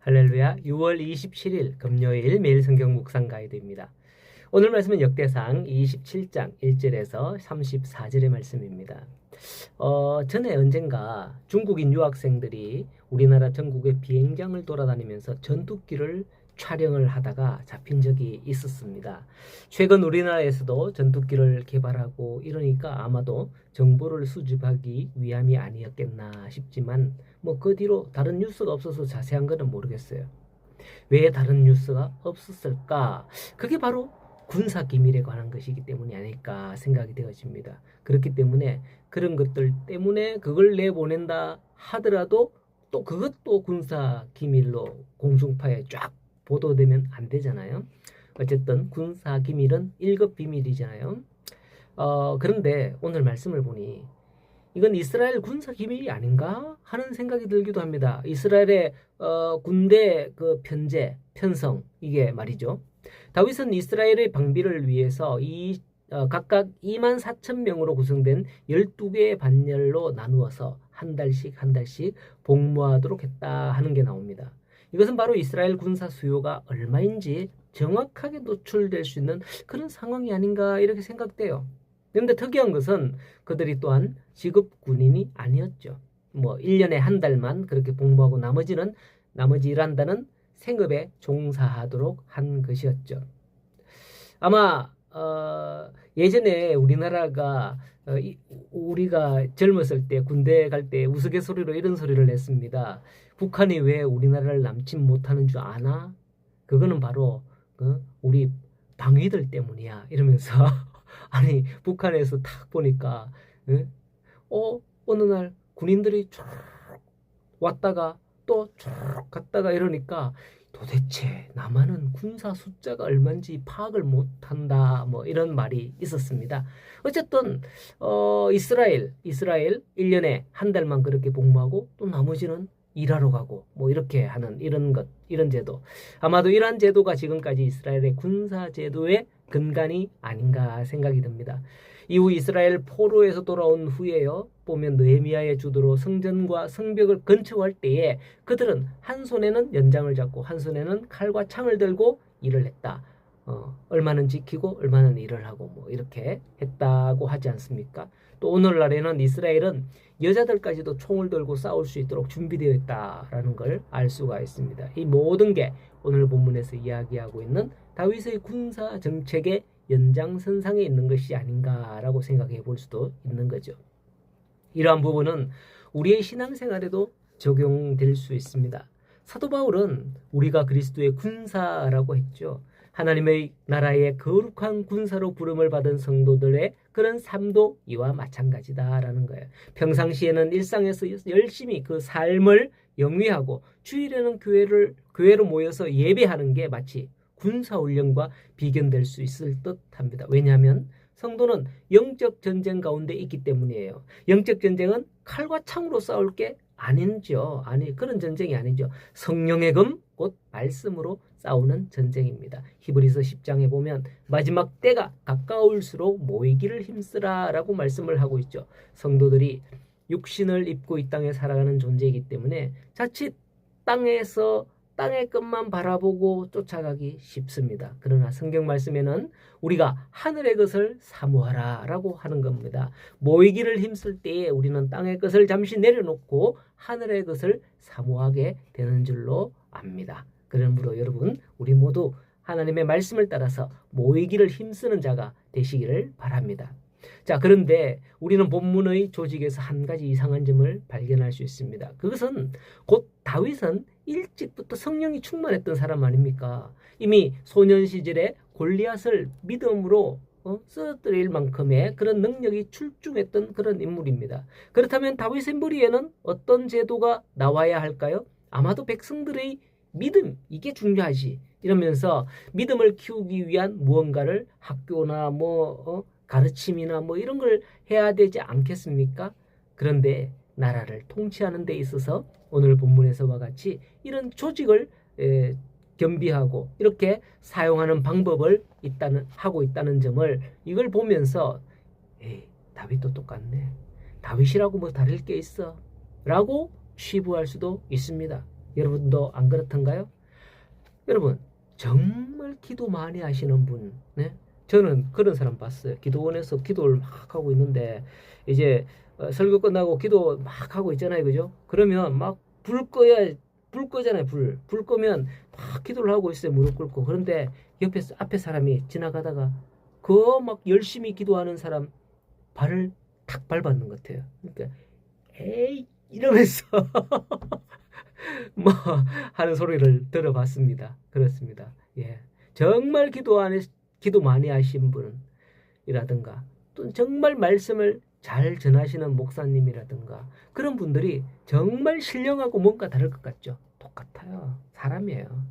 할렐루야 6월 27일 금요일 매일 성경 묵상 가이드입니다. 오늘 말씀은 역대상 27장 1절에서 34절의 말씀입니다. 어, 전에 언젠가 중국인 유학생들이 우리나라 전국의 비행장을 돌아다니면서 전투기를 촬영을 하다가 잡힌 적이 있었습니다. 최근 우리나라에서도 전투기를 개발하고 이러니까 아마도 정보를 수집하기 위함이 아니었겠나 싶지만 뭐 그 뒤로 다른 뉴스가 없어서 자세한 거는 모르겠어요. 왜 다른 뉴스가 없었을까? 그게 바로 군사 기밀에 관한 것이기 때문이 아닐까 생각이 되어집니다. 그렇기 때문에 그런 것들 때문에 그걸 내보낸다 하더라도 또 그것도 군사 기밀로 공중파에 쫙 보도되면 안 되잖아요. 어쨌든 군사 기밀은 1급 비밀이잖아요. 어, 그런데 오늘 말씀을 보니 이건 이스라엘 군사 기밀이 아닌가 하는 생각이 들기도 합니다. 이스라엘의 어, 군대 그 편제, 편성 이게 말이죠. 다윗은 이스라엘의 방비를 위해서 이 어, 각각 2만 4천 명으로 구성된 12개의 반열로 나누어서 한 달씩 한 달씩 복무하도록 했다 하는 게 나옵니다. 이것은 바로 이스라엘 군사 수요가 얼마인지 정확하게 노출될 수 있는 그런 상황이 아닌가 이렇게 생각돼요. 그런데 특이한 것은 그들이 또한 지급 군인이 아니었죠. 뭐 1년에 한 달만 그렇게 복무하고 나머지는 나머지 일한다는 생업에 종사하도록 한 것이었죠. 아마 어, 예전에 우리나라가 어, 이, 우리가 젊었을 때 군대 갈 때 우스갯소리로 이런 소리를 냈습니다. 북한이 왜 우리나라를 남친 못하는 줄 아나? 그거는 바로 어? 우리 방위들 때문이야. 이러면서 아니 북한에서 딱 보니까 어 어느 날 군인들이 쭉 왔다가 또 쭉 갔다가 이러니까 도대체 남한은 군사 숫자가 얼마인지 파악을 못한다 뭐 이런 말이 있었습니다. 어쨌든 어 이스라엘 이스라엘 1년에 한 달만 그렇게 복무하고 또 나머지는 일하러 가고 뭐 이렇게 하는 이런 것 이런 제도 아마도 이러한 제도가 지금까지 이스라엘의 군사 제도의 근간이 아닌가 생각이 듭니다. 이후 이스라엘 포로에서 돌아온 후에요. 보면 느헤미야의 주도로 성전과 성벽을 건축할 때에 그들은 한 손에는 연장을 잡고 한 손에는 칼과 창을 들고 일을 했다. 어, 얼마는 지키고 얼마는 일을 하고 뭐 이렇게 했다고 하지 않습니까? 또 오늘날에는 이스라엘은 여자들까지도 총을 들고 싸울 수 있도록 준비되어 있다라는 걸 알 수가 있습니다. 이 모든 게 오늘 본문에서 이야기하고 있는 다윗의 군사 정책의 연장선상에 있는 것이 아닌가라고 생각해 볼 수도 있는 거죠. 이러한 부분은 우리의 신앙생활에도 적용될 수 있습니다. 사도 바울은 우리가 그리스도의 군사라고 했죠. 하나님의 나라의 거룩한 군사로 부름을 받은 성도들의 그런 삶도 이와 마찬가지다라는 거예요. 평상시에는 일상에서 열심히 그 삶을 영위하고 주일에는 교회를 교회로 모여서 예배하는 게 마치 군사훈련과 비견될 수 있을 듯 합니다. 왜냐하면 성도는 영적 전쟁 가운데 있기 때문이에요. 영적 전쟁은 칼과 창으로 싸울 게 아니죠. 아니 그런 전쟁이 아니죠. 성령의 금곧 말씀으로 싸우는 전쟁입니다. 히브리서 10장에 보면 마지막 때가 가까울수록 모이기를 힘쓰라라고 말씀을 하고 있죠. 성도들이 육신을 입고 이 땅에 살아가는 존재이기 때문에 자칫 땅에서 땅의 끝만 바라보고 쫓아가기 쉽습니다. 그러나 성경 말씀에는 우리가 하늘의 것을 사모하라 라고 하는 겁니다. 모이기를 힘쓸 때에 우리는 땅의 것을 잠시 내려놓고 하늘의 것을 사모하게 되는 줄로 압니다. 그러므로 여러분 우리 모두 하나님의 말씀을 따라서 모이기를 힘쓰는 자가 되시기를 바랍니다. 자, 그런데 우리는 본문의 조직에서 한 가지 이상한 점을 발견할 수 있습니다. 그것은 곧 다윗은 일찍부터 성령이 충만했던 사람 아닙니까? 이미 소년 시절에 골리앗을 믿음으로 어? 쓰러뜨릴 만큼의 그런 능력이 출중했던 그런 인물입니다. 그렇다면 다윗의 머리에는 어떤 제도가 나와야 할까요? 아마도 백성들의 믿음 이게 중요하지 이러면서 믿음을 키우기 위한 무언가를 학교나 뭐 어? 가르침이나 뭐 이런 걸 해야 되지 않겠습니까? 그런데 나라를 통치하는 데 있어서 오늘 본문에서와 같이 이런 조직을 에, 겸비하고 이렇게 사용하는 방법을 있다는 하고 있다는 점을 이걸 보면서 에이 다윗도 똑같네 다윗이라고 뭐 다를 게 있어 라고 취부할 수도 있습니다 여러분도 안 그렇던가요? 여러분 정말 기도 많이 하시는 분, 네? 저는 그런 사람 봤어요. 기도원에서 기도를 막 하고 있는데 이제 어, 설교 끝나고 기도 막 하고 있잖아요, 그죠? 그러면 막 불 꺼야 불 꺼잖아요, 불. 불 끄면 막 기도를 하고 있어요, 무릎 꿇고. 그런데 옆에 앞에 사람이 지나가다가 그 막 열심히 기도하는 사람 발을 탁 밟았는 것 같아요. 그러니까 에이 이러면서 뭐 하는 소리를 들어봤습니다. 그렇습니다. 예. 정말 기도 안에 기도 많이 하신 분이라든가 또 정말 말씀을 잘 전하시는 목사님이라든가 그런 분들이 정말 신령하고 뭔가 다를 것 같죠. 똑같아요. 사람이에요.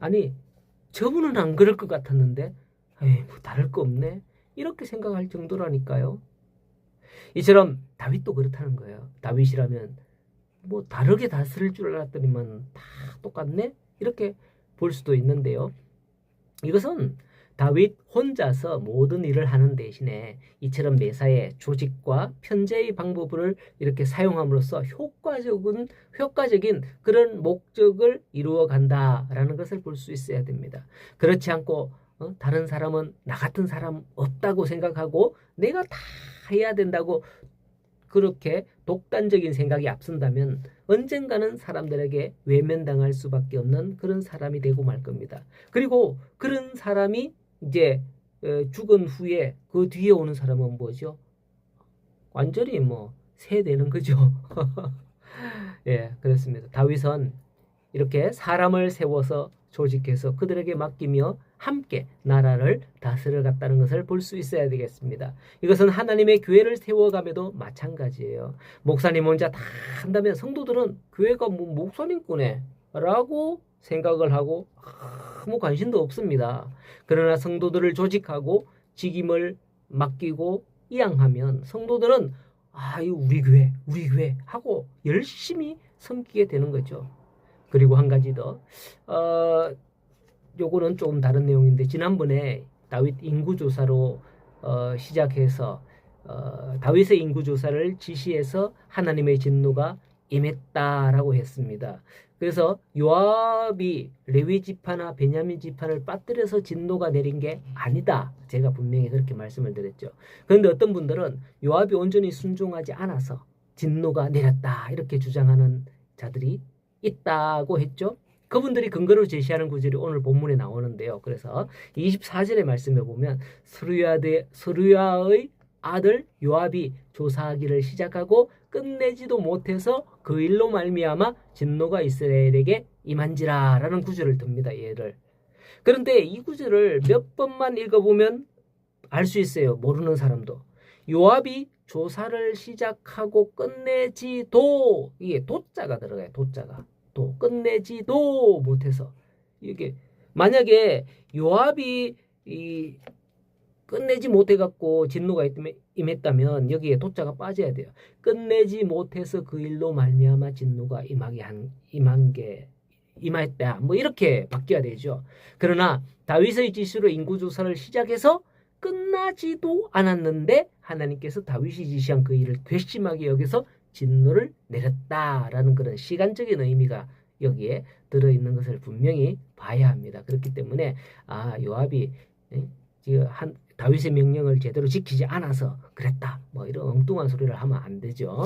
아니 저분은 안 그럴 것 같았는데 에이 뭐 다를 거 없네 이렇게 생각할 정도라니까요. 이처럼 다윗도 그렇다는 거예요. 다윗이라면 뭐 다르게 다스릴 줄 알았더니만 다 똑같네 이렇게 볼 수도 있는데요. 이것은 다윗 혼자서 모든 일을 하는 대신에 이처럼 매사에 조직과 편제의 방법을 이렇게 사용함으로써 효과적인 효과적인 그런 목적을 이루어 간다라는 것을 볼 수 있어야 됩니다. 그렇지 않고 어? 다른 사람은 나 같은 사람 없다고 생각하고 내가 다 해야 된다고 그렇게 독단적인 생각이 앞선다면 언젠가는 사람들에게 외면당할 수밖에 없는 그런 사람이 되고 말 겁니다. 그리고 그런 사람이 이제 어, 죽은 후에 그 뒤에 오는 사람은 뭐죠? 완전히 뭐 세되는 거죠. 예, 그렇습니다. 다윗은 이렇게 사람을 세워서 조직해서 그들에게 맡기며 함께 나라를 다스려 갔다는 것을 볼 수 있어야 되겠습니다. 이것은 하나님의 교회를 세워감에도 마찬가지예요. 목사님 혼자 다 한다면 성도들은 교회가 뭐 목사님꾼에 라고 생각을 하고 아무 관심도 없습니다. 그러나 성도들을 조직하고 직임을 맡기고 이양하면 성도들은 아, 이 우리 교회, 우리 교회 하고 열심히 섬기게 되는 거죠. 그리고 한 가지 더, 어, 요거는 조금 다른 내용인데 지난번에 다윗 인구 조사로 어, 시작해서 어, 다윗의 인구 조사를 지시해서 하나님의 진노가 임했다라고 했습니다. 그래서 요압이 레위 지파나 베냐민 지파를 빠뜨려서 진노가 내린 게 아니다. 제가 분명히 그렇게 말씀을 드렸죠. 그런데 어떤 분들은 요압이 온전히 순종하지 않아서 진노가 내렸다 이렇게 주장하는 자들이 있다고 했죠. 그분들이 근거로 제시하는 구절이 오늘 본문에 나오는데요. 그래서 24절의 말씀에 보면 스루야의 아들 요압이 조사하기를 시작하고 끝내지도 못해서 그 일로 말미암아 진노가 이스라엘에게 임한지라라는 구절을 듭니다. 얘를. 그런데 이 구절을 몇 번만 읽어보면 알 수 있어요. 모르는 사람도. 요압이 조사를 시작하고 끝내지도 이게 도자가 들어가요. 도자가. 도 끝내지도 못해서 이게 만약에 요압이 이 끝내지 못해 갖고 진노가 임했다면 여기에 도자가 빠져야 돼요. 끝내지 못해서 그 일로 말미암아 진노가 임하게 한 임한 게 임했다. 뭐 이렇게 바뀌어야 되죠. 그러나 다윗의 지시로 인구 조사를 시작해서 끝나지도 않았는데 하나님께서 다윗이 지시한 그 일을 괘씸하게 여기서 진노를 내렸다라는 그런 시간적인 의미가 여기에 들어 있는 것을 분명히 봐야 합니다. 그렇기 때문에 아 요압이 한 다윗의 명령을 제대로 지키지 않아서 그랬다. 뭐 이런 엉뚱한 소리를 하면 안 되죠.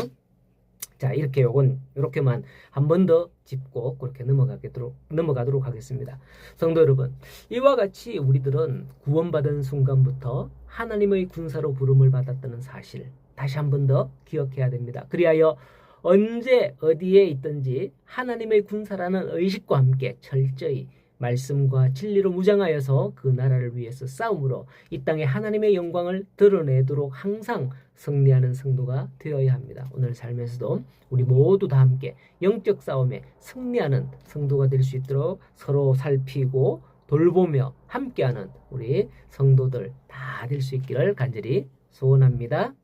자 이렇게 요건 이렇게만 한 번 더 짚고 그렇게 넘어가도록 넘어가도록 하겠습니다. 성도 여러분 이와 같이 우리들은 구원받은 순간부터 하나님의 군사로 부름을 받았다는 사실 다시 한 번 더 기억해야 됩니다. 그리하여 언제 어디에 있든지 하나님의 군사라는 의식과 함께 철저히 말씀과 진리로 무장하여서 그 나라를 위해서 싸움으로 이 땅에 하나님의 영광을 드러내도록 항상 승리하는 성도가 되어야 합니다. 오늘 삶에서도 우리 모두 다 함께 영적 싸움에 승리하는 성도가 될 수 있도록 서로 살피고 돌보며 함께하는 우리 성도들 다 될 수 있기를 간절히 소원합니다.